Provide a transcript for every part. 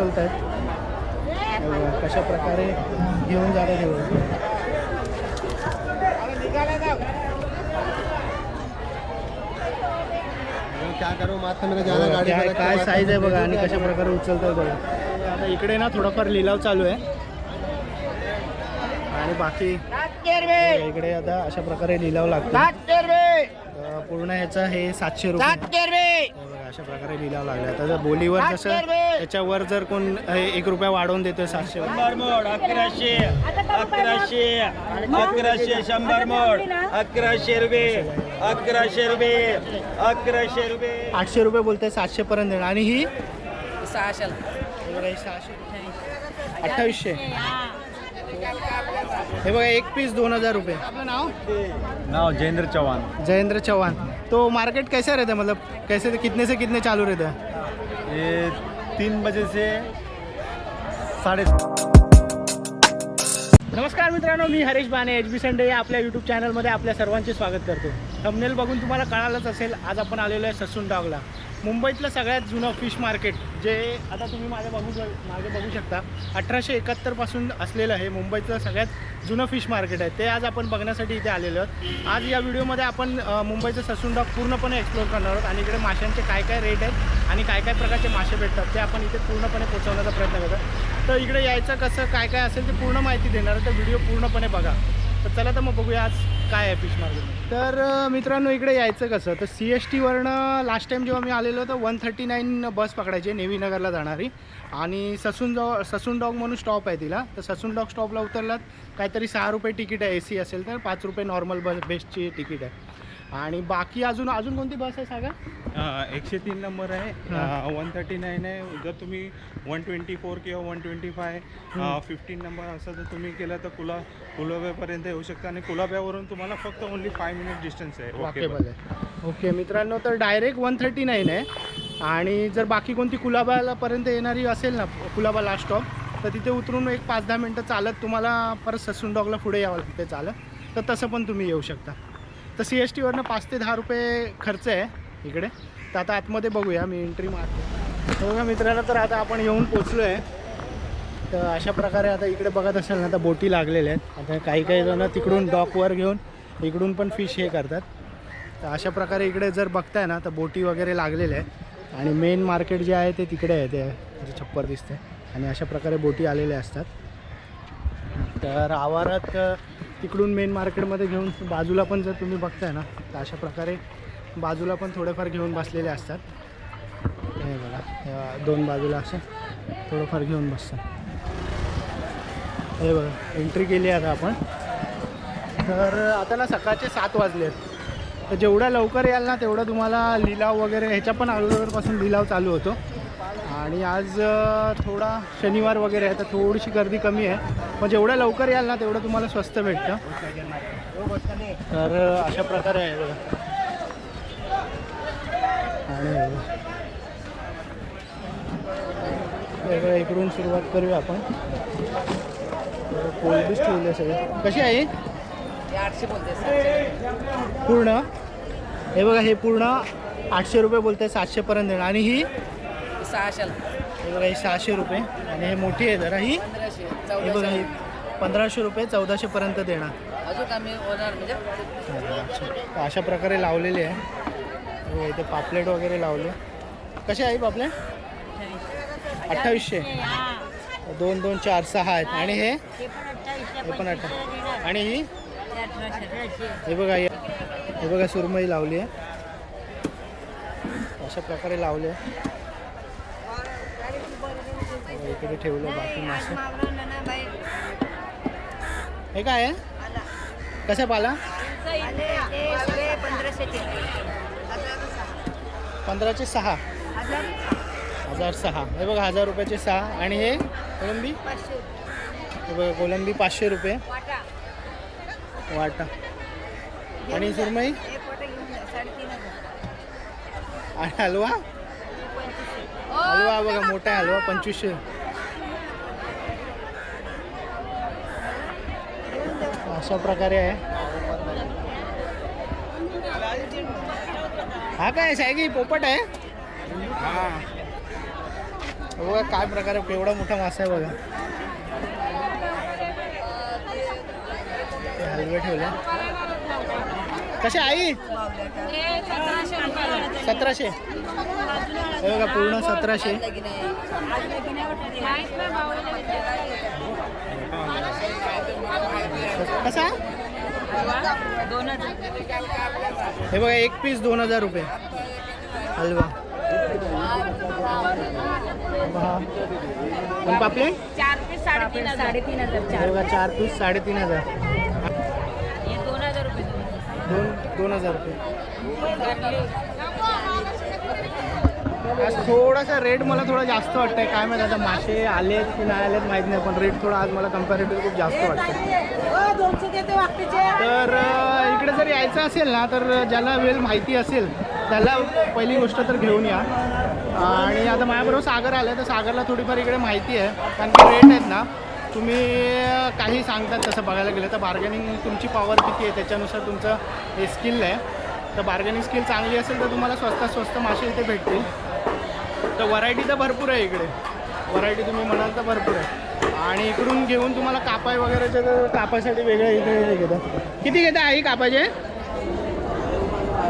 उचलत आहेत कशा प्रकारे घेऊन जातात हे बघा. क्या साईज आहे बघा आणि कशा प्रकारे उचलतात बघा. आता इकडे ना थोडाफार लिलाव चालू आहे. आणि बाकी इकडे आता अशा प्रकारे लिलाव लागतो. पूर्ण ह्याचं हे सातशे रुपये. बघा अशा प्रकारे लिलाव लागले. आता बोलीवर जसं त्याच्यावर जर कोण एक रुपया वाढवून देतो सातशे शंभर मोड अकराशे अकराशे अकराशे शंभर मोड अकराशे रुपये अकराशे रुपये अकराशे रुपये. आठशे रुपये बोलते सातशे पर्यंत देणार. आणि ही? ही सहाशे. अठ्ठावीसशे. हे बघा एक पीस दोन हजार रुपये. आपलं नाव? नाव जयेंद्र चौहान जयेंद्र चौहान तो मार्केट कैसा रहता है? मतलब कैसे कितने से कितने चालू रहता है? ये तीन बजे से साढ़े नमस्कार मित्रांनो मी हरीश बाने एच बी संडे या आपल्या यूट्यूब चॅनलमध्ये आपल्या सर्वांचे स्वागत करतो. थंबनेल बघून तुम्हाला कळालंच असेल आज आपण आलेलो आहे ससून डॉगला मुंबईतलं सगळ्यात जुनं फिश मार्केट जे आता तुम्ही माझ्या बघू मागे बघू शकता अठराशे एकाहत्तरपासून असलेलं आहे मुंबईचं सगळ्यात जुनं फिश मार्केट आहे. ते आज आपण बघण्यासाठी इथे आलेलो आहोत. आज या व्हिडिओमध्ये आपण मुंबईचं ससून डॉग पूर्णपणे एक्सप्लोर करणार आहोत आणि इकडे माशांचे काय काय रेट आहेत आणि काय काय प्रकारचे मासे भेटतात ते आपण इथे पूर्णपणे पोचवण्याचा प्रयत्न करतो. तर इकडे यायचं कसं काय काय असेल ते पूर्ण माहिती देणार तर व्हिडिओ पूर्णपणे बघा. तर चला तर मग बघूया आज काय आहे फिश मार्केट तर मित्रांनो इकडे यायचं कसं? तर सी एस टीवरनं लास्ट टाईम जेव्हा मी आलेलो तर वन थर्टी नाईन बस पकडायची नेव्हीनगरला जाणारी. आणि ससून जॉ ससून डॉग म्हणून स्टॉप आहे तिला. तर ससून डॉग स्टॉपला उतरलात काहीतरी सहा रुपये तिकीट आहे ए सी असेल तर पाच रुपये नॉर्मल बस बेस्टची तिकीट आहे. आणि बाकी अजून अजून कोणती बस आहे सांगा एकशे तीन नंबर आहे. वन थर्टी नाईन आहे. जर तुम्ही वन ट्वेंटी फोर किंवा one twenty five fifteen number असं जर तुम्ही केलं तर कुला कुलाब्यापर्यंत येऊ शकता आणि कुलाब्यावरून तुम्हाला फक्त ओन्ली फाय मिनिट डिस्टन्स आहे. वॉकेबल आहे. ओके मित्रांनो तर डायरेक्ट वन थर्टी नाईन आहे. आणि जर बाकी कोणती कुलाबालापर्यंत येणारी असेल ना कुलाबा लास्ट स्टॉप तर तिथे उतरून एक पाच दहा मिनटं चालत तुम्हाला परत ससून डॉगला पुढे यावं लागते चालत. तर तसं पण तुम्ही येऊ शकता. तर सी एस टीवरनं पाच ते दहा रुपये खर्च आहे इकडे. तर आता आतमध्ये बघूया मी एंट्री मारतो. बघा मित्रांनो तर आता आपण येऊन पोचलो आहे तर अशा प्रकारे आता इकडे बघत असेल ना तर बोटी लागलेल्या आहेत. आता काही काही जण तिकडून डॉकवर घेऊन इकडून पण फिश हे करतात. तर अशा प्रकारे इकडे जर बघताय ना तर बोटी वगैरे लागलेल्या आहेत. आणि मेन मार्केट जे आहे ते तिकडे आहे ते जे छप्पर दिसते आणि अशा प्रकारे बोटी आलेल्या असतात. तर आवारात तिकडून मेन मार्केटमध्ये घेऊन बाजूला पण जर तुम्ही बघताय ना तर अशा प्रकारे बाजूला पण थोडेफार घेऊन बसलेले असतात. हे बघा दोन बाजूला असं थोडंफार घेऊन बसतात. हे बघा एंट्री केली आता आपण. तर आता ना सकाळचे सात वाजले आहेत तर जेवढ्या लवकर याल ना तेवढं तुम्हाला लिलाव वगैरे ह्याच्या पण अगोदरपासून लिलाव चालू होतो. आणि आज थोडा शनिवार वगैरे आहे तर थोडीशी गर्दी कमी आहे. पण जेवढ्या लवकर याल ना तेवढं तुम्हाला स्वस्त भेटतं. तर अशा प्रकारे आहे बघा. आणि इकडून सुरुवात करूया आपण. कोल्डीच ठेवले सगळे. कशी आहे पूर्ण. हे बघा हे पूर्ण आठशे रुपये बोलते सातशेपर्यंत. देणार आणि ही? सहाशेला. हे बघा ही सहाशे रुपये आणि हे मोठी आहे जरा. ही पंधराशे हे बघा ही चौदाशे. पंधराशे रुपये चौदाशेपर्यंत देणार. अजून कमी होणार म्हणजे अच्छा. तर अशा प्रकारे लावलेले आहे. हे इथे पापलेट वगैरे लावले. कसे आहे पापलेट? अठ्ठावीसशे. दोन दोन चार सहा आहेत. आणि हे? हे पण अठ्ठा आणि ही? हे बघा हे हे बघा सुरमई लावली आहे. अशा प्रकारे लावले. इकडे ठेवलं बाकी मासे. हे काय आहे? कसा पाला? पंधराचे सहा. हजार सहा. हे बघा हजार रुपयाचे सहा. आणि हे कोलंबी? हे बघा कोलंबी पाचशे रुपये. वाटा. आणि सुरमई? आणि हलवा? हलवा बघा मोठा हलवा पंचवीसशे. अशा प्रकारे आहे. हा काय सायगी पोपट आहे? बघा काय प्रकारे एवढा मोठा मासा आहे बघा. ते हलवे ठेवले. कसे आई? सतराशे. हे बघा पूर्ण सतराशे. कसा? हे बघा एक पीस दोन हजार रुपये. हलवा. पहा. आणि पापले? चार पीस साडेतीन हजार साडेतीन हजार चार बघा चार पीस साडेतीन हजार. दोन हजार रुपये दोन दोन हजार रुपये. आज थोडासा रेट मला थोडा जास्त वाटतंय. काय माहिती आता मासे आलेत की नाही आलेत माहीत नाही पण रेट थोडा आज मला कम्पॅरेटिव्ह खूप जास्त वाटतं तर अं, इकडे जर यायचं असेल ना तर ज्याला वेळ माहिती असेल त्याला पहिली गोष्ट तर घेऊन या. आणि आता माझ्याबरोबर सागर आलं तर सागरला थोडीफार इकडे माहिती आहे. कारण की रेट आहेत ना तुम्ही काही सांगतात तसं बघायला गेलं तर बार्गेनिंग तुमची पॉवर किती आहे त्याच्यानुसार तुमचं हे स्किल आहे. तर बार्गेनिंग स्किल चांगली असेल तर तुम्हाला स्वस्तात स्वस्त मासे इथे भेटतील. तर व्हरायटी तर भरपूर आहे इकडे. व्हरायटी तुम्ही म्हणाल तर भरपूर आहे. आणि इकडून घेऊन तुम्हाला कापाय वगैरेचे तर कापायसाठी वेगळे इकडे घेतात. किती घेता आई कापायचे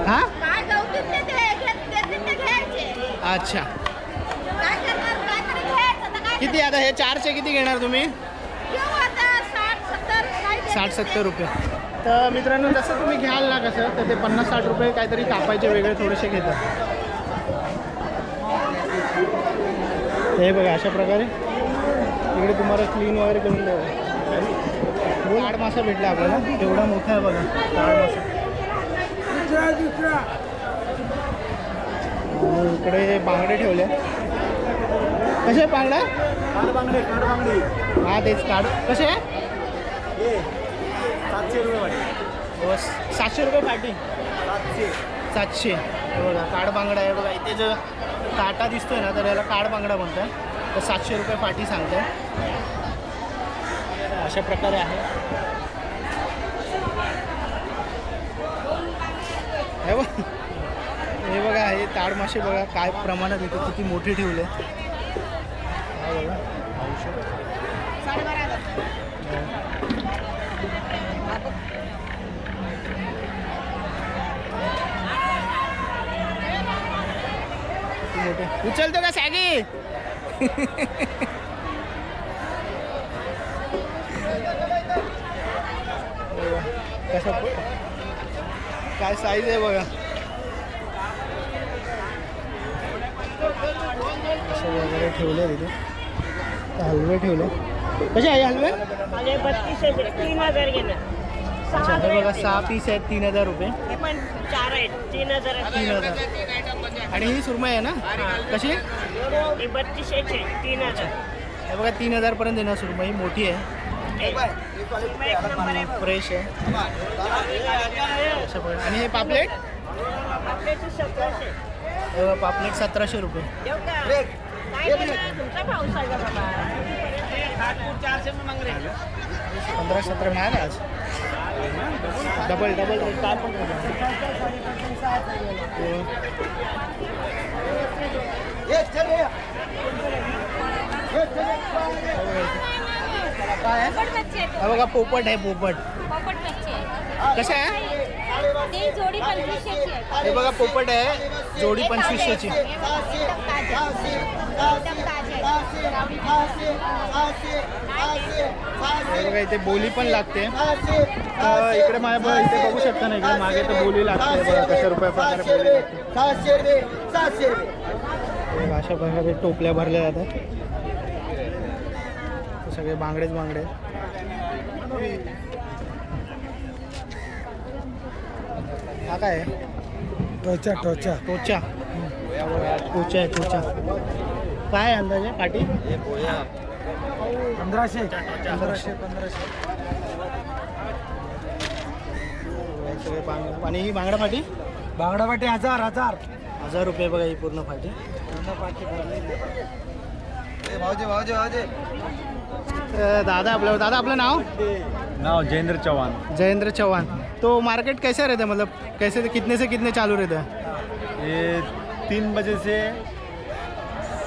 हां. अच्छा. किती आता हे चारचे किती घेणार तुम्ही? साठ. सत्तर रुपये. तर मित्रांनो जसं तुम्ही घ्याल ना कसं तर ते पन्नास साठ रुपये काहीतरी कापायचे वेगळे थोडेसे घेतात. हे बघा अशा प्रकारे इकडे तुम्हाला क्लीन वगैरे करून द्यावं काड मासा भेटला आपल्याला. एवढा मोठा आहे बघा काड मासा. इकडे बांगडे ठेवले. कसे बांगडा? बांगडे काठ बांगडी. हा तेच काढ कसे आहे? सातशे रुपये बस सातशे रुपये पाटी सातशे. सातशे. हे बघा काड बांगडा आहे बघा. इथे जो काटा दिसतोय ना तर याला काड बांगडा म्हणतात. तर सातशे रुपये पाटी सांगताय. अशा प्रकारे आहे. हे बघ. हे बघा हे ताड मासे बघा काय प्रमाणात येतो किती मोठे ठेवले. हा बघा. मोठे उचलतो का सॅगी? कसं काय साईज आहे बघा असं वगैरे ठेवले तिथे हलवे ठेवले। कसे आहे हलवे? बत्तीस तीन हज़ार घेणार अच्छा हे बघा सहा पीस आहेत तीन हज़ार रुपये। तीन हज़ार। तीन हज़ार। आणि ही सुरमई आहे ना? कशी? हे तीन हजार. हे बघा तीन हजारपर्यंत येणार सुरमई. मोठी आहे. सुरमई एक नंबर आहे भाऊ. फ्रेश आहे. आणि हे पापलेट? हे पापलेट सतराशे रुपये. देऊ पंधरा सतरा आहे आज. डबल डबल काय पण हा बघा पोपट आहे पोपट. कसं आहे. हे बघा पोपट आहे. जोडी पंचवीसशेची हे बघा, एकदम ताजे आहे. एकदम ताजे आहे. हे बघा इथे बोली पण लागते. इकडे माझ्या बघा इथे बघू शकता ना इकडे मागे तर बोली लागते बघा कशा रुपया प्रकारे हे अशा प्रकारे टोपल्या भरल्या जातात. सगळे बांगडेच बांगडे. हा काय आहे? टोचा टोचा. टोचा. टोचा आहे टोचा. काय आहे अंदाजे? पाटी? पंधराशे. पंधराशे पंधराशे. आणि ही बांगडा पाटी? बांगडा वाटे हजार हजार. हजार रुपये बघा ही पूर्ण पाटी. भाऊजी भाऊजी भाऊजी. अ, दादा आपलं दादा आपलं नाव? नाव जयेंद्र चव्हाण. जयेंद्र चौहान तो मार्केट कैसा रहता है? मतलब कैसे कितने से कितने चालू रहता है? ये तीन बजे से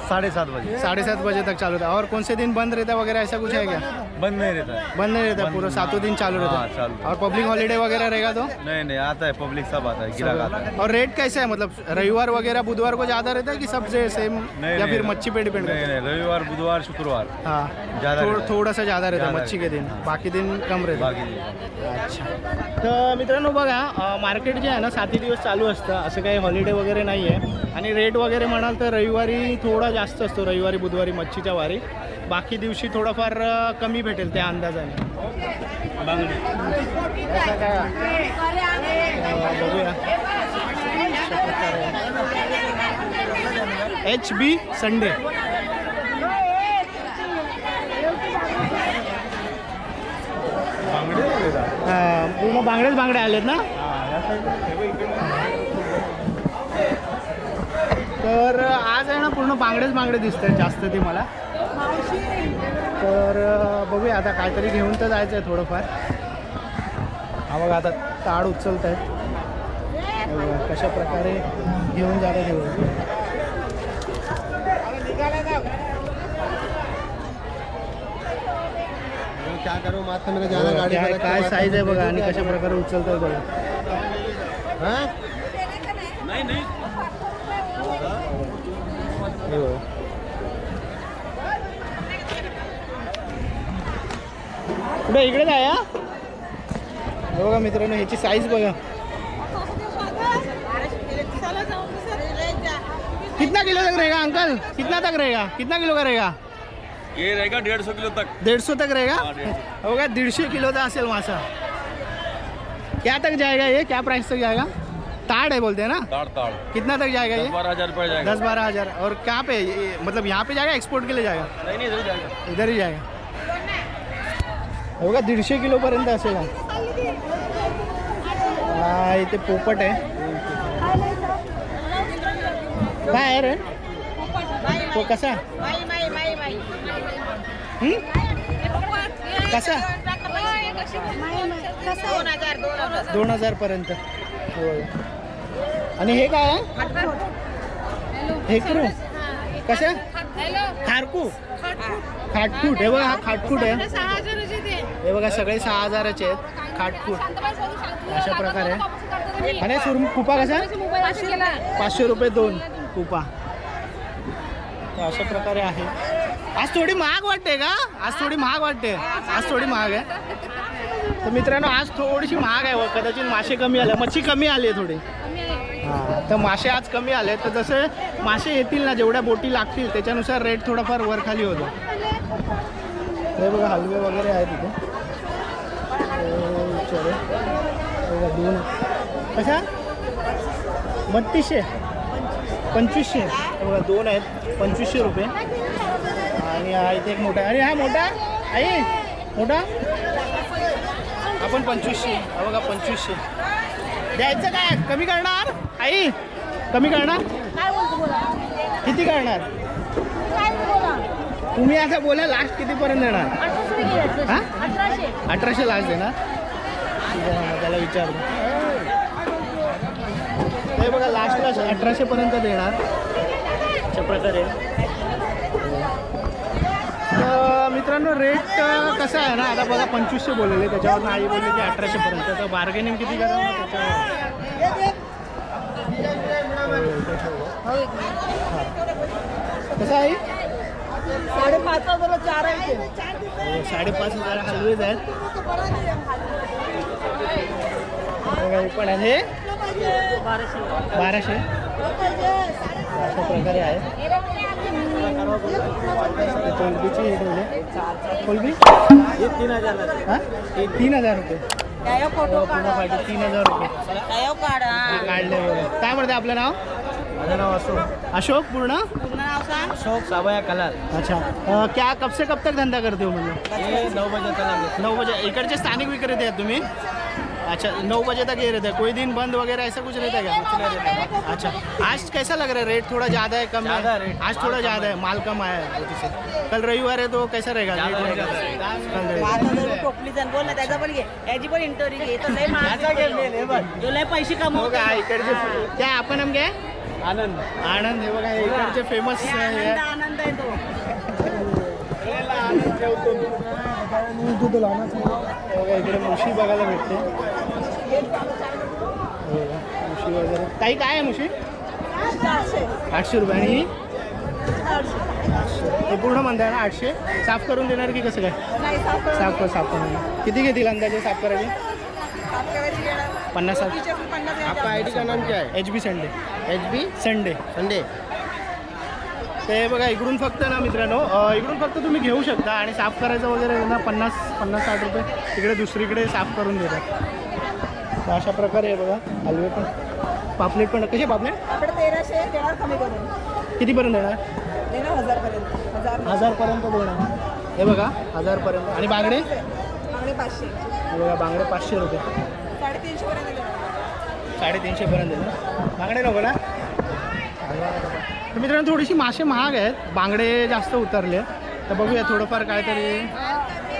साढ़े सात बजे. साढ़े सात बजे तक चालू रहता है और कौन से दिन बंद रहता है वगैरह ऐसा कुछ है क्या? बंद नहीं रहता है। बंद नहीं रहता है पूरा सातों दिन चालू रहता हाँ, चालू। और पब्लिक हॉलीडे वगैरह रहेगा तो? नहीं नहीं आता है पब्लिक सब आता है गिराक आता है। और रेट कैसा है? मतलब रविवार वगैरह बुधवार को ज़्यादा रहता है कि सबसे सेम या फिर मच्छी पे डिपेंड नहीं नहीं रविवार बुधवार शुक्रवार। हाँ ज़्यादा थोड़- सा ज़्यादा रहता है मच्छी के दिन. बाकी दिन कम रहतं. अच्छा। तर मित्रांनो बघा मार्केट जे आहे ना साती दिवस चालू असतं असं काही हॉलिडे वगैरे नाही आहे आणि रेट वगैरे म्हणाल तर रविवारी थोडा जास्त असतो रविवारी बुधवारी मच्छीच्या वारी. बाकी दिवशी थोडंफार कमी भेटेल त्या अंदाजाने. बघूया एच बी संडे. हा, पूर्ण बांगडेच बांगडे आलेत ना? तर आज आहे ना पूर्ण बांगडेच बांगडे दिसत आहेत जास्त ते मला. तर बघूया आता काहीतरी घेऊन तर जायचं आहे थोडंफार. हा बघा आता ताड उचलत आहेत कशा प्रकारे घेऊन हे बघा. क्या साईज आहे बघा आणि कशा प्रकारे उचलत आहे बघा. हाँ? कुठे इकडे जाय हा? हे बघा मित्रांनो ह्याची साईज बघा. कितना किलो तक रहेगा अंकल? कितना तक रहेगा? कितना किलो का रहेगा? ये रहेगा डेढ़ सौ किलो तक। डेढ़ सौ तक रहेगा? होगा दीडशे किलोचा असेल मासा। क्या तक जाएगा ये? क्या प्राइस तक जाएगा? ताड़ है बोलते हैं ना? ताड़ ताड़। कितना तक जाएगा ये? बारह हजार रुपये जाएगा। दस बारह हजार। और कहाँ पे मतलब यहाँ पे जाएगा एक्सपोर्ट के लिए जाएगा? नहीं नहीं इधर जाएगा। इधर ही जाएगा। बघा दीडशे किलोपर्यंत असेल हा. हा इथे पोपट आहे काय आहे रे? तो कसा? हं? कसा? हजार दोन हजार। पर्यंत। हो आणि हे काय आहे? हेकरू कशा? खारकू. खाटकूट. हे बघा हा खाटकूट आहे. हे बघा सगळे सहा हजाराचे आहेत. खाटकूट. अशा प्रकारे. आणि सुरम कुपा कसा? पाचशे रुपये दोन कुपा. अशा प्रकारे आहे. आज थोडी महाग वाटते का? आज थोडी महाग वाटते. आज थोडी महाग आहे. तर मित्रांनो आज थोडीशी महाग आहे कदाचित मासे कमी आले मच्छी कमी आली आहे थोडी. हां. तर मासे आज कमी आले तर जसे मासे येतील ना जेवढ्या बोटी लागतील त्याच्यानुसार रेट थोडाफार वर खाली होतो. हे बघा हलवे वगैरे आहे तिथे दोन. कशा? बत्तीसशे. पंचवीसशे. बघा दोन आहेत. पंचवीसशे रुपये. आणि हा इथे एक मोठा अरे हा मोठा? आई मोठा? आपण पंचवीसशे. हा बघा पंचवीसशे. द्यायचं काय? कमी करणार? आई कमी करणार? किती करणार? तुम्ही आता बोला लास्ट कितीपर्यंत देणार? हा? अठराशे. लास्ट देणार? त्याला विचारतो हे बघा लास्टला अठराशे पर्यंत देणार. अशा प्रकारे. तर मित्रांनो रेट कसा आहे ना? आता बघा पंचवीसशे बोललेले त्याच्यावर आई बोलली की अठराशे पर्यंत तर बार्गेनिंग किती करा त्याच्यावर. कसं आहे? साडेपाच हजार चार आहे हो, साडेपाच हजार हलवेज आहेत बघा, हे पण आहे. हे बाराशे. अशा प्रकारे आहे. कोलबीची हे ठेवले. कोलबी? ये तीन हजार हां? तीन हजार रुपये. काय फोटो हो, पूर्ण पाहिजे तीन हजार रुपये. काय काढा. हे काढले बघा. काय म्हणते आपलं नाव? माझं नाव अशोक. अशोक पूर्ण? पूर्ण नाव सांग. अशोक सावया कलाल. अच्छा. अ, क्या कब से कब तक धंधा करते हो म्हणजे ये नौ बजे तक नौ बजे. इकडचे स्थानिक विक्रेते आहेत तुम्ही? अच्छा नौ बजे तक ये रहता. है कोई दिन बंद वगैरह ऐसा कुछ रहता है क्या? अच्छा. आज कैसा लग रहा है? रेट थोड़ा ज़्यादा है कम ज़्यादा है रेट, आज थोड़ा ज़्यादा है. माल कम आया है कल रविवार है तो कैसा रहेगा? रेट रहेगा. कल रहेगा. पाच हजार टोपली जण बोल ना त्याचा पण घे. याची पण इंटरव्ह्यू घे. तो लय महाग. तो पैसे हो कमवतो का? इकडचे क्या आपण हम काय आनंद. आनंद हे बघा हे इकडचे फेमस आनंद आहे तो. इकडे मुशी बघायला भेटते. मुशी वगैरे. ताई काय आहे मुशी? आठशे रुपये. आणि ही? पूर्ण म्हणताय ना आठशे? साफ करून देणार की कसं काय? साफ कर साफ करून किती घेतील अंदाजे साफ करायचे पन्नास साठ आपका आईडी का नाम क्या है H B Sunday H B Sunday Sunday ते बघा इकडून फक्त ना मित्रांनो इकडून फक्त तुम्ही घेऊ शकता आणि साफ करायचं वगैरे ना पन्नास पन्नास साठ रुपये तिकडे दुसरीकडे साफ करून देतात. तर अशा प्रकारे आहे बघा हलवे पण पापलेट पण कसे पापलेट? आपण तेराशे देणार कमी करून. कितीपर्यंत देणार? देणार हजारपर्यंत. हजार हजारपर्यंत देणार. हे बघा हजारपर्यंत. आणि बांगडे? आणि पाचशे. हे बघा बांगडे पाचशे रुपये. साडेतीनशेपर्यंत बांगडे नको ना तर मित्रांनो थोडीशी मासे महाग आहेत. बांगडे जास्त उतरले. तर बघूया थोडंफार काहीतरी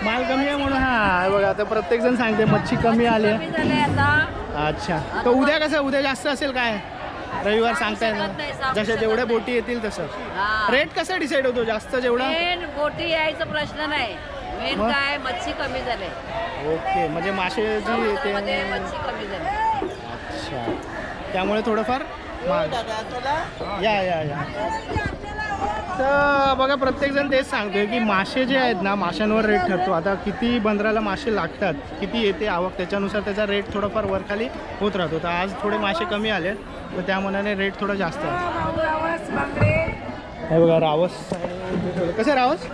माल कमी आहे म्हणून हां बघा आता प्रत्येकजण सांगते मच्छी कमी आली. अच्छा. तर उद्या कसं उद्या जास्त असेल काय? रविवार सांगताय ना. शकत नाही, सांगू जसे शकत जेवढे नाही. बोटी येतील तसं. रेट कसं डिसाईड होतो जास्त जेवढा? बोटी यायचा प्रश्न नाही. मेन? काय मच्छी कमी झाले. ओके म्हणजे मासे जी समुद्रामध्ये ते मच्छी कमी झाली. अच्छा. त्यामुळे थोडंफार महाग या या या. तर बघा प्रत्येकजण तेच सांगतोय की मासे जे आहेत ना माशांवर रेट ठरतो. आता किती बंदराला मासे लागतात किती येते आवक त्याच्यानुसार त्याचा रेट थोडंफार वरखाली होत राहतो. तर आज थोडे मासे कमी आले तर त्या मनाने रेट थोडा जास्त आहे. हे बघा रावस. कसं आहे रावस?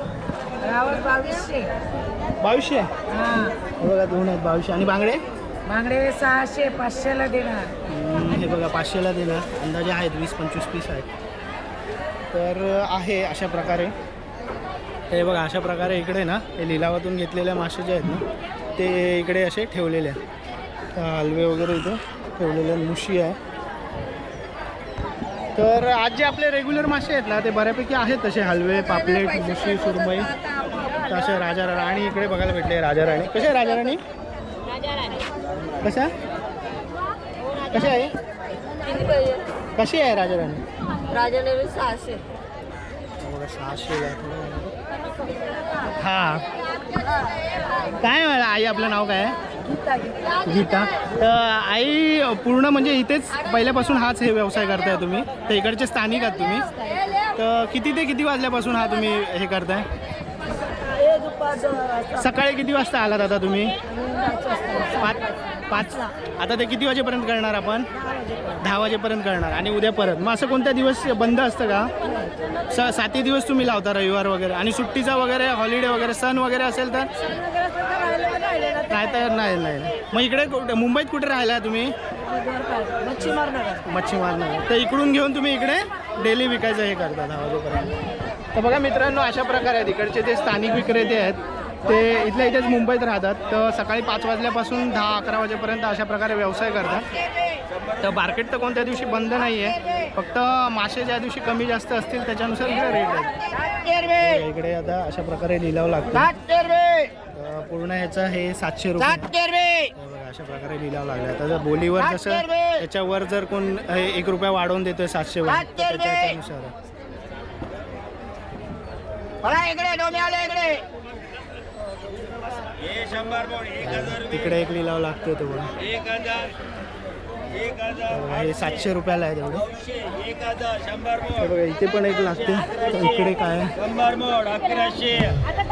बावीसशे. बावीसशे? हे बघा दोन आहेत बावीसशे. आणि बांगडे? बांगडे सहाशे पाचशेला देणार. हम्म, हे बघा पाचशेला दिलं अंदाजे आहेत वीस पंचवीस पीस आहेत. तर आहे अशा प्रकारे. हे बघा अशा प्रकारे इकडे ना हे लिलावातून घेतलेल्या मासे जे आहेत ना ते इकडे असे ठेवलेले आहेत. तर हलवे वगैरे इथे ठेवलेले आहेत. मुशी आहे. तर आज जे आपले रेग्युलर मासे आहेत ना ते बऱ्यापैकी आहेत तसे. हलवे पापलेट मुशी सुरमई तसे राजा आणि इकडे बघायला भेटले. राजा राणी कसे आहे राजा राणी कशा? कशा आहे? कशी आहे राजा राणी सहाशे. हा. काय आई आपलं नाव काय आहे? गीता तर आई पूर्ण म्हणजे इथेच पहिल्यापासून हाच हे व्यवसाय करताय तुम्ही. तर इकडचे स्थानिक आहात तुम्ही. तर किती ते किती वाजल्यापासून हा तुम्ही हे करताय? सकाळी किती वाजता आलात आता तुम्ही? पाच पाच. आता ते किती वाजेपर्यंत करणार आपण? दहा वाजेपर्यंत करणार. आणि उद्या परत. मग असं कोणत्या दिवस बंद असतं का? स सातही दिवस तुम्ही लावता रविवार वगैरे. आणि सुट्टीचा वगैरे हॉलिडे वगैरे सण वगैरे असेल तर? नाही तर नाही नाही. मग इकडे कुठे मुंबईत कुठे राहिला तुम्ही? मच्छीमार मच्छीमार नगर तर इकडून घेऊन तुम्ही इकडे डेली विकायचं हे करता दहा वाजेपर्यंत. तर बघा मित्रांनो अशा प्रकारे आहेत इकडचे ते स्थानिक विक्रेते आहेत ते इथल्या इथेच मुंबईत राहतात. तर सकाळी पाच वाजल्यापासून दहा अकरा वाजेपर्यंत अशा प्रकारे व्यवसाय करतात. तर मार्केट तर कोणत्या दिवशी बंद नाही आहे फक्त मासे ज्या दिवशी कमी जास्त असतील त्याच्यानुसार इकडे रेट आहे. इकडे आता अशा प्रकारे लिलाव लागतो. पूर्ण ह्याचं हे सातशे रुपये. अशा प्रकारे लिलाव लागला. आता जर बोलीवर जसं त्याच्यावर जर कोण एक रुपया वाढवून देतोय सातशे वर तर तिकडे एक लिलाव लागतोय तो हे सातशे रुपयाला आहे तेवढं. बघा इथे पण एक लागते. इकडे काय? शंभर मोड अकराशे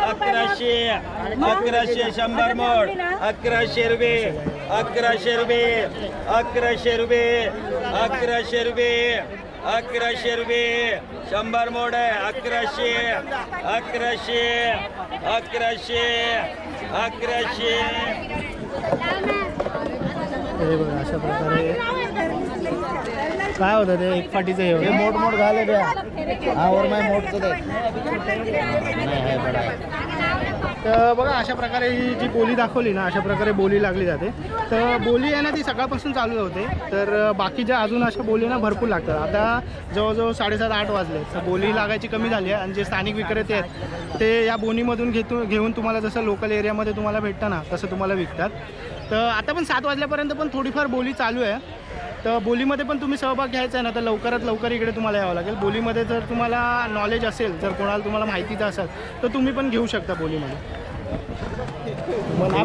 अकराशे अकराशे शंभर मोड अकराशे रुपये अकराशे रुपये अकराशे रुपये अकराशे रुपये अकराशे रुपये शंभर मोड आहे अकराशे अकराशे अकराशे अकराशे. हे बघा अशा प्रकारे. काय होतं ते एक फाटीचं हे होतं. मोट मोट घाले द्या हा और मैं मोट तो. दे नहीं है बड़ा तर बघा अशा प्रकारे ही जी बोली दाखवली ना अशा प्रकारे बोली लागली जाते. तर बोली आहे ना ती सकाळपासून चालू होते. तर बाकीच्या अजून अशा बोली ना भरपूर लागतात. आता जवळजवळ साडेसात आठ वाजले. तर बोली लागायची कमी झाली आहे. आणि जे स्थानिक विक्रेते आहेत ते या बोनीमधून घेतो घेऊन तुम्हाला जसं लोकल एरियामध्ये तुम्हाला भेटतं ना तसं तुम्हाला विकतात. तर आता पण सात वाजल्यापर्यंत पण थोडीफार बोली चालू आहे. तर बोलीमध्ये पण तुम्ही सहभाग घ्यायचा आहे ना तर लवकरात लवकर इकडे तुम्हाला यावं लागेल. बोलीमध्ये जर तुम्हाला नॉलेज असेल जर कोणाला तुम्हाला माहितीचं असेल तर तुम्ही पण घेऊ शकता बोलीमध्ये.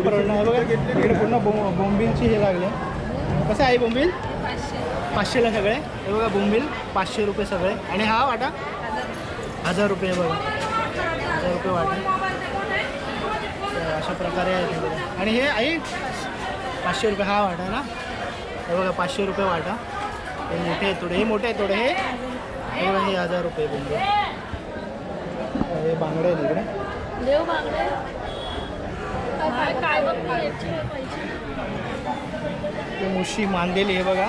परवडणार बघा इकडे पूर्ण बो बोंबिलची हे लागले. कसं आहे बोंबील? पाचशेला सगळे. हे बघा बोंबील पाचशे रुपये सगळे. आणि हा वाटा? हजार रुपये बघा. हजार रुपये वाटा. अशा प्रकारे आहे आणि हे आई पाचशे रुपये हा वाटा ना? हे बघा पाचशे रुपये वाटा. हे मोठे आहेत थोडे हे मोठे आहेत थोडे हे. हे बघा हे हजार रुपये बोंबील. हे बांगडे आहेत इकडे. देव बघ ते मुशी मांदेली हे बघा.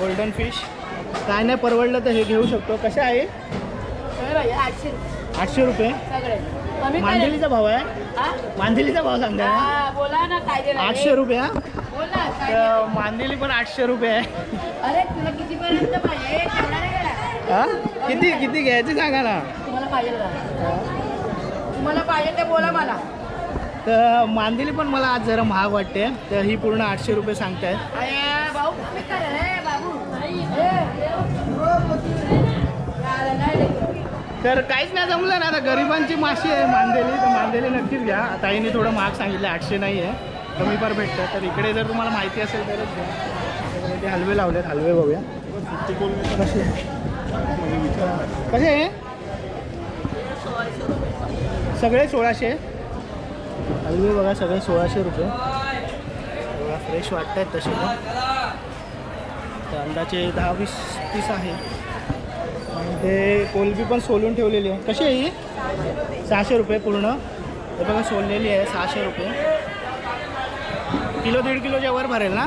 गोल्डन फिश काय नाही परवडलं तर हे घेऊ शकतो. कसे आहे? आठशे आठशे रुपये? कमी मांदेलीचा भाव आहे? हा? मांदेलीचा भाव ना हा, बोला ना काय देणार आठशे रुपये हा? बोल ना काय तर मांदेली पण आठशे रुपये आहे. अरे तुला किती पर्यंत पाहिजे तेवढा नाही देणार. हा? किती किती घ्यायचे सांगा ना. तुम्हाला पाहिजे का तुम्हाला पाहिजे ते बोला मला. तर मांदेली पण मला आज जरा महाग वाटते. तर ही पूर्ण आठशे रुपये सांगतायत. अरे भाऊ कमी कर रे बाबू. ए. तर काहीच नाही जमलं ना आता गरिबांची माशी आहे मांदेली. तर मांदेली नक्कीच घ्या. ताईने थोडं महाग सांगितलं आठशे नाही आहे. कमी पर भेटतं. तर इकडे जर तुम्हाला माहिती असेल तरच घ्या. ते हलवे लावलेत हलवे बघूया. कसे? कसे आहे? सगळे सोळाशे? हलवे बघा सगळे सोळाशे रुपये. फ्रेश वाटत आहेत तसे पण. अंदाजे दहा वीस तीस आहे. हे कोलबी पण सोलून ठेवलेली आहे. कशी आहे ही? सहाशे रुपये पूर्ण. हे बघा सोललेली आहे सहाशे रुपये. किलो दीड किलोच्या वर भरेल ना?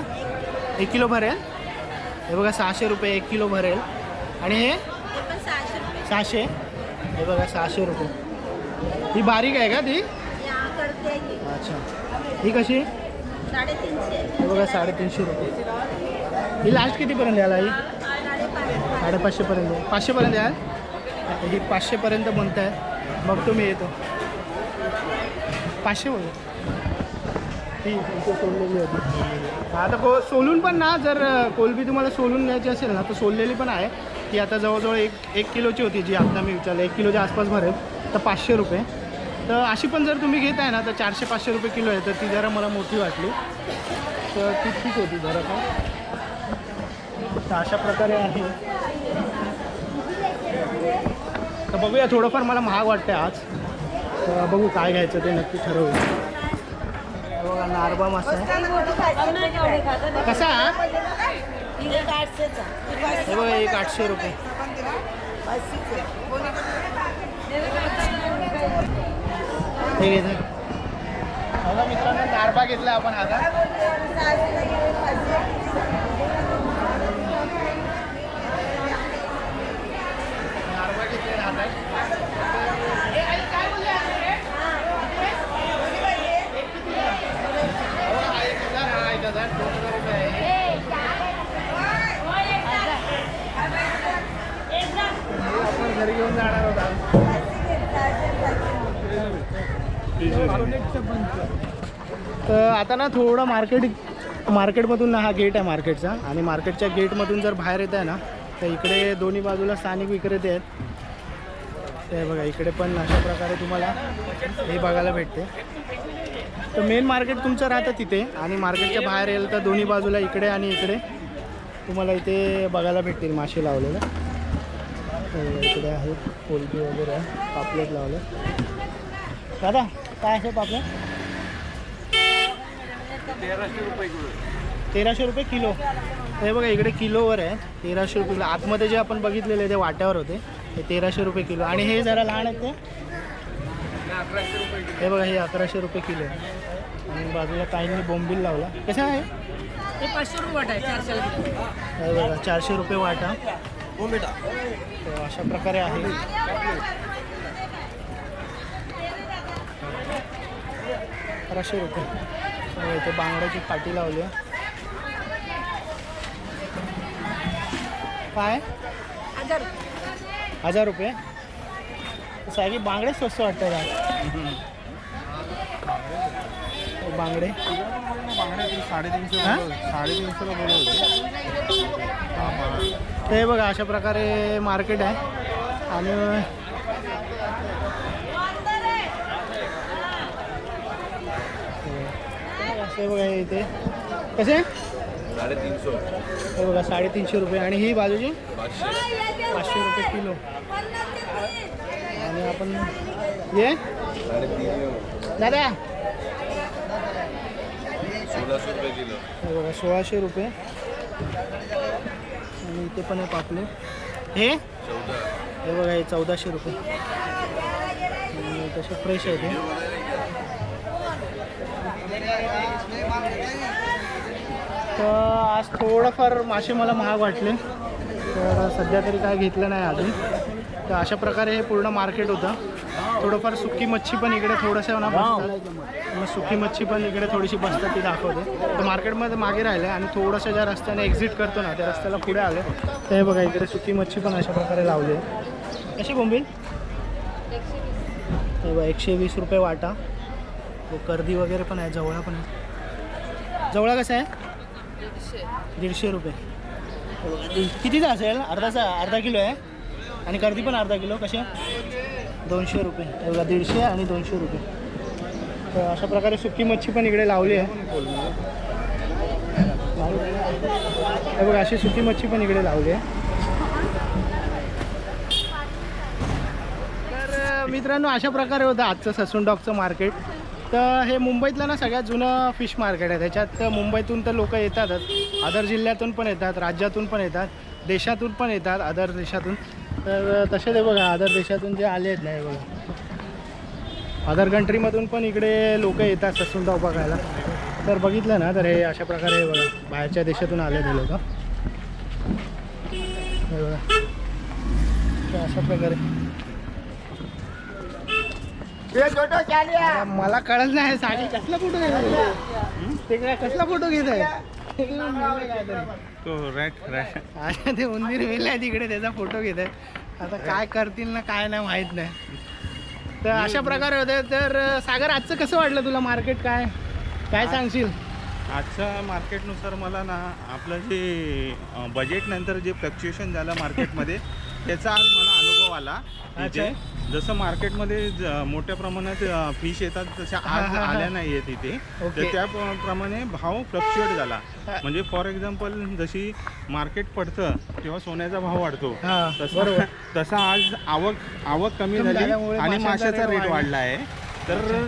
एक किलो भरेल. हे बघा सहाशे रुपये एक किलो भरेल. आणि हे? सहाशे. हे बघा सहाशे रुपये. ही बारीक आहे का ती? अच्छा. ही कशी? हे बघा साडेतीनशे रुपये. ही लास्ट कितीपर्यंत द्यायला ही? साडेपाचशेपर्यंत आहे. पाचशेपर्यंत आहे? ही पाचशेपर्यंत म्हणत आहे बघतो मी येतो. पाचशे बोल. ती सोललेली होती आता को सोलून पण ना जर कोलबी तुम्हाला सोलून घ्यायची असेल ना तर सोललेली पण आहे. ती आता जवळजवळ एक एक किलोची होती जी आता मी विचारलं. एक किलोच्या आसपास भरेल. तर पाचशे रुपये. तर अशी पण जर तुम्ही घेत आहे ना तर चारशे पाचशे रुपये किलो आहे. तर ती जरा मला मोठी वाटली. तर ती ठीक होती जरा का तर अशा प्रकारे आहे. तर बघूया थोडंफार मला महाग वाटतं आज. तर बघू काय घ्यायचं ते नक्की ठरवू. बघा नारबा मासा कसा? हे बघा एक आठशे रुपये. हे घे, मित्रांनो नारबा घेतला आपण आता नारबा घेतले हातात हो, हा एक हजार, हा एक हजार, दोन हजार रुपये आहे. आपण घरी घेऊन जाणार होता. तर आता ना थोडं मार्केट मार्केटमधून ना हा गेट आहे मार्केटचा आणि मार्केटच्या गेटमधून जर बाहेर येत आहे ना तर इकडे दोन्ही बाजूला स्थानिक विक्रेते आहेत. ते बघा इकडे पण अशा प्रकारे तुम्हाला हे बघायला भेटते. तर मेन मार्केट तुमचं राहतं तिथे. आणि मार्केटच्या बाहेर येईल तर दोन्ही बाजूला इकडे आणि इकडे तुम्हाला इथे बघायला भेटतील मासे लावलेलं. इकडे आहे कोलबी वगैरे आहे पापलेट लावलं दादा काय आहे पापलेट? तेराशे रुपये किलो. हे बघा इकडे किलोवर आहे. तेराशे रुपये किलो. आतमध्ये जे आपण बघितलेले ते वाट्यावर होते. ते तेराशे रुपये किलो. आणि हे जरा लहान आहेत ते. हे बघा हे अकराशे रुपये किलो आहे. आणि बाजूला काहींनी बोंबील लावला. कसं आहे? ते पाचशे रुपये वाट आहे चारशे हे बघा चारशे रुपये वाटा. तर अशा प्रकारे आहे. अकराशे रुपये. तर इथे बांगड्याची पाटी लावली आहे. काय? हजार रुपये. की बांगडे स्वस्त आज. हे बांगडे. बांगड्या ती साडेतीनशे हा? साडेतीनशेला बोलत होते. ते बघा अशा प्रकारे मार्केट आहे. आणि असे बघा हे इथे. कसे? हे बघा साडेतीनशे रुपये. आणि ही बाजूची? पाचशे. रुपये किलो. आणि आपण ये दादा. हे बघा सोळाशे रुपये. आणि इथे पण आहे पापले हे? हे बघा हे चौदाशे रुपये. तसे फ्रेश आहे ते तर आज थोडंफार मासे मला महाग वाटले. तर सध्या तरी काय घेतलं नाही अजून. तर अशा प्रकारे हे पूर्ण मार्केट होतं. थोडंफार सुकी मच्छी पण इकडे थोडंसं ना बसतात. मग सुकी मच्छी पण इकडे थोडीशी बसतात ती दाखवते. तर मार्केटमध्ये मागे राहिले आणि थोडंसं ज्या रस्त्याने एक्झिट करतो ना त्या रस्त्याला पुढे आले हे बघा इकडे सुकी मच्छी पण अशा प्रकारे लावली आहे. कशी बोंबील? हे बघा एकशे वीस रुपये वाटा. तो कर्दी वगैरे पण आहे जवळा पण आहे. जवळा कसा आहे? दीडशे. रुपये. कितीचा असेल? अर्धाचा अर्धा किलो आहे. आणि कर्दी पण अर्धा किलो कसे दोनशे रुपये. एवढा दीडशे आणि दोनशे रुपये. तर अशा प्रकारे सुकी मच्छी पण इकडे लावली आहे. बघा अशी सुकी मच्छी पण इकडे लावली आहे. तर मित्रांनो अशा प्रकारे होतं आजचं ससून डॉगचं मार्केट. तर हे मुंबईतलं ना सगळ्यात जुनं फिश मार्केट आहे. त्याच्यात मुंबईतून तर लोक येतातच. अदर जिल्ह्यातून पण येतात राज्यातून पण येतात देशातून पण येतात अदर देशातून. तर तसे ते बघा अदर देशातून जे आले आहेत ना हे बघा. अदर कंट्रीमधून पण इकडे लोक येतात ससून डॉग बघायला. तर बघितलं ना तर हे अशा प्रकारे हे बघा बाहेरच्या देशातून आले ते लोक. हे बघा. अशा प्रकारे. मला- मला कळत नाही साडी कसला फोटो घेत ते काय कसला फोटो घेत आहे? तो रॅट आता ते उंदीर वेल आहे तिकडे त्याचा फोटो घेत आहे. आता काय करतील ना काय नाही माहीत नाही. तर अशा प्रकारे होते. तर सागर आजचं कसं वाटलं तुला मार्केट काय? काय सांगशील? आजच्या मार्केटनुसार मला ना आपलं जे बजेट नंतर जे फ्लक्च्युएशन झालं मार्केटमध्ये त्याचा आज मला अनुभव आला इथे. जसं मार्केटमध्ये मोठ्या प्रमाणात फिश येतात तशा आज. आल्या नाही आहेत इथे. तर त्याप्रमाणे भाव फ्लक्च्युएट झाला. म्हणजे फॉर एक्झाम्पल जशी मार्केट पडतं तेव्हा सोन्याचा भाव वाढतो तसा. तसा आज आवक आवक कमी झाली आणि माशांचा रेट वाढला. आहे तर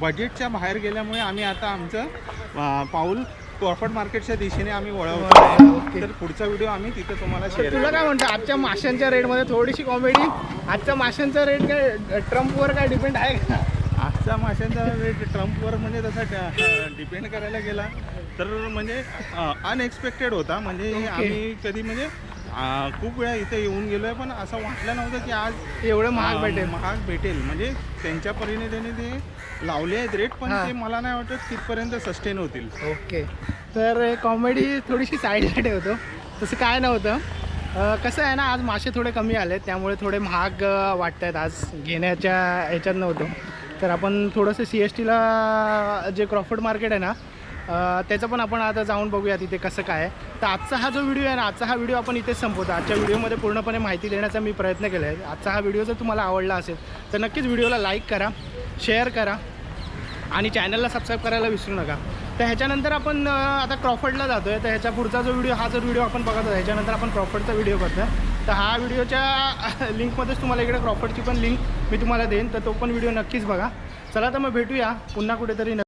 बजेटच्या बाहेर गेल्यामुळे आम्ही आता आमचं पाऊल कॉर्पोरेट मार्केटच्या दिशेने आम्ही वळवतो ओके. आहे. तर पुढचा व्हिडिओ आम्ही तिथे तुम्हाला शेअर तुला काय म्हणतो आजच्या माशांच्या रेटमध्ये थोडीशी कॉमेडी आजच्या माशांचा रेट काय ट्रम्पवर काय डिपेंड आहे का? आजचा माशांचा रेट ट्रम्पवर म्हणजे तसा डिपेंड करायला गेला. तर म्हणजे अनएक्सपेक्टेड होता. म्हणजे आम्ही कधी म्हणजे खूप वेळा इथे येऊन गेलोय पण असं वाटलं नव्हतं की आज एवढं महाग भेटेल. महाग भेटेल. म्हणजे त्यांच्या परीने त्यांनी ते लावले आहेत रेट पण हा. ते मला नाही वाटत तिथपर्यंत सस्टेन होतील. ओके. तर कॉमेडी थोडीशी साईडला ठेवतो. तसं काय नव्हतं. अं, कसं आहे ना आज मासे थोडे कमी आले त्यामुळे थोडे महाग वाटत आहेत आज घेण्याच्या ह्याच्यात नव्हतं. तर आपण थोडंसं सी एस टीला जे क्रॉफर्ड मार्केट आहे ना त्याचं पण आपण आता जाऊन बघूया तिथे कसं काय आहे. तर आजचा हा जो व्हिडिओ आहे ना आजचा हा व्हिडिओ आपण इथेच संपवतो. आजच्या व्हिडिओमध्ये पूर्णपणे माहिती देण्याचा मी प्रयत्न केला आहे आजचा हा व्हिडिओ जर तुम्हाला आवडला असेल तर नक्कीच व्हिडिओला लाईक करा शेअर करा आणि चॅनलला सबस्क्राईब करायला विसरू नका. तर ह्याच्यानंतर आपण आता क्रॉफर्डला जातो आहे तर ह्याच्या पुढचा जो व्हिडिओ हा जर व्हिडिओ आपण बघत आहोत ह्याच्यानंतर आपण क्रॉफर्डचा व्हिडिओ करतो आहे तर हा व्हिडिओच्या लिंकमध्येच तुम्हाला इकडे क्रॉफर्डची पण लिंक मी तुम्हाला देईन. तर तो पण व्हिडिओ नक्कीच बघा. चला तर मग भेटूया पुन्हा कुठेतरी